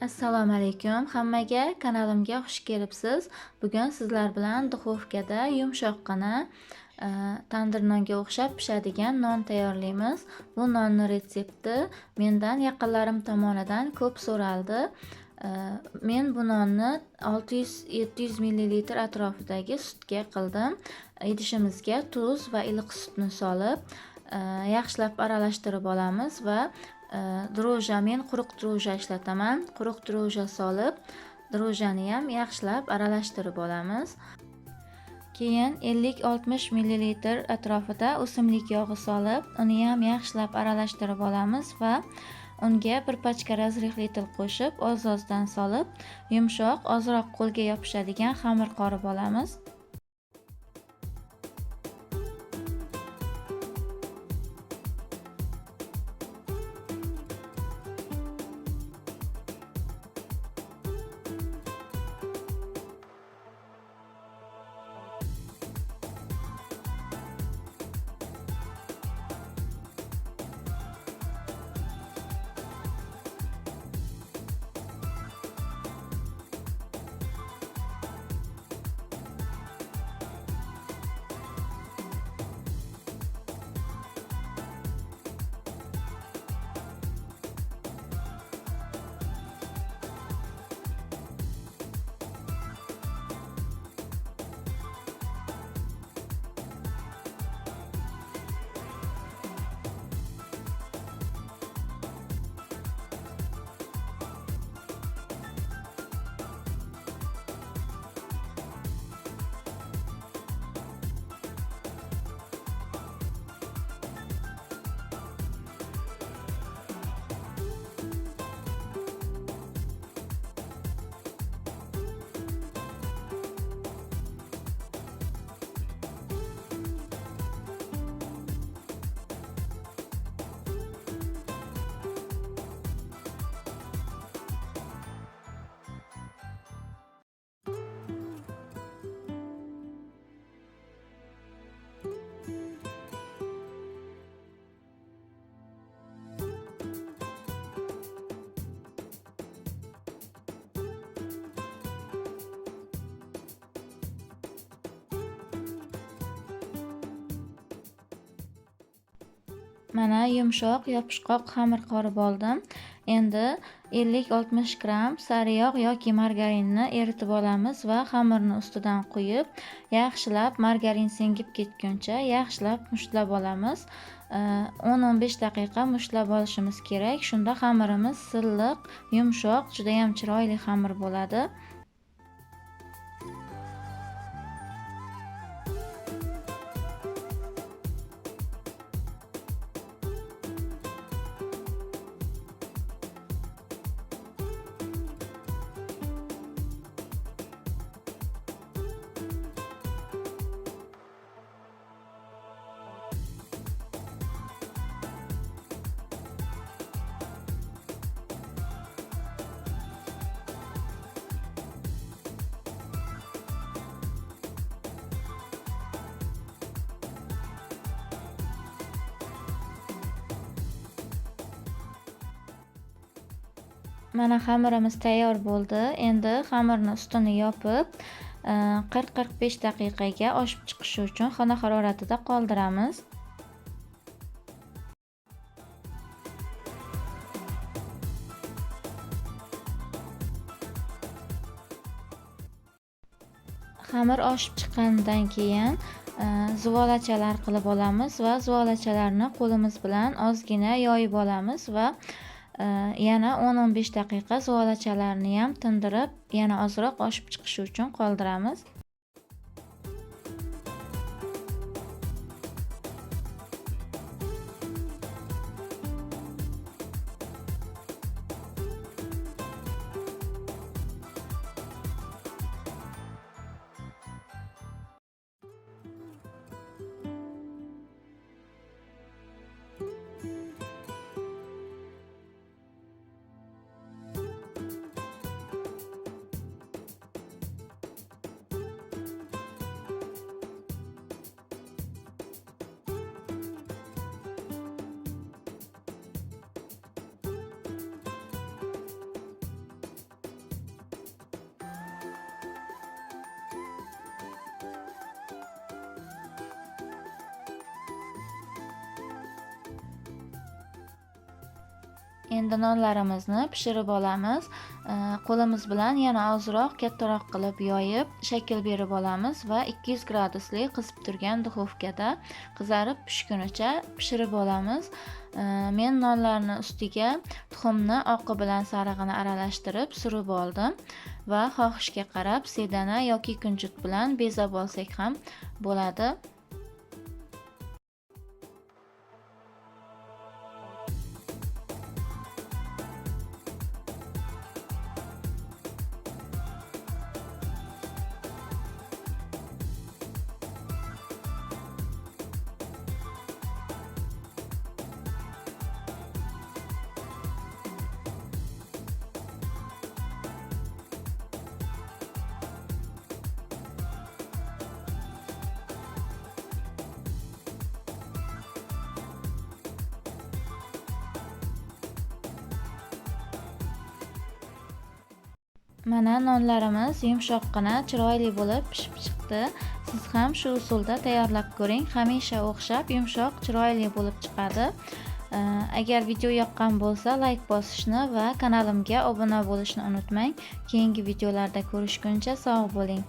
Assalomu alaykum hammaga, kanalimga xush kelibsiz. Bugun sizlar bilan duxovkada yumshoqqina e, tandir nonga o'xshab pishadigan non tayyorlaymiz. Bu nonni retsepti mendan yaqinlarim tomonidan ko'p so'raldi. E, men bu nonni 600-700 ml atrofidagi sutga qildim. Idishimizga tuz va iliq sutni solib, e, yaxshilab aralashtirib olamiz va Э, dro'ja men quruq dro'jja ishlataman. Quruq dro'ja solib dro'jjaniyam yaxshilab aralashtirib olamiz. Keyin 50-60 millilitr atrofida o'simlik yog'i solib uni ham yaxshilab aralashtirib olamiz va unga bir pachka razrihli qo'shib oz ozdan solib yumshoq ozroq qo'lga yopishadigan xamir qorib olamiz. Mana yumshoq yopishqoq xamir qorib oldim. Endi 50-60 gramm sariyog' yoki margarinni eritib olamiz va xamirni ustidan quyib yaxshilab margarin singib ketguncha yaxshilab mushtlab olamiz. 10-15 daqiqa mushtlab olishimiz kerak. Shunda xamirimiz silliq yumshoq judayam chiroyli xamir bo'ladi. Mana xamirimiz tayyor bo'ldi. Endi xamirni ustini yopib e, 40-45 daqiqaga oshib chiqishi uchun xona haroratida qoldiramiz. Xamir oshib chiqqanidan keyin e, zuvolachalar qilib olamiz va zuvolachalarni qo'limiz bilan ozgina yoyib olamiz va Э, yana 10-15 daqiqa zuvolachalarniyam tindirib yana ozroq oshib chiqishi uchun qoldiramiz. Endi nonlarimizni pishirib olamiz. Qo'limiz bilan yana ozroq kattaroq qilib yoyib shakl berib olamiz va 200 gradusli qizib turgan duxovkada qizarib pishgunicha pishirib olamiz. Men nonlarni ustiga tuxumni oqi bilan sarig'ini aralashtirib surib oldim va xohishga qarab sedana yoki kunjut bilan bezab olsak ham bo'ladi. Mana nonlarimiz yumshoqqina chiroyli bo'lib pishib chiqdi. Siz ham shu usulda tayyorlab ko'ring. Hamisha o'xshab yumshoq chiroyli bo'lib chiqadi. Agar video yoqqan bo'lsa layk bosishni va kanalimga obuna bo'lishni unutmang. Keyingi videolarda ko'rishguncha sog' bo'ling.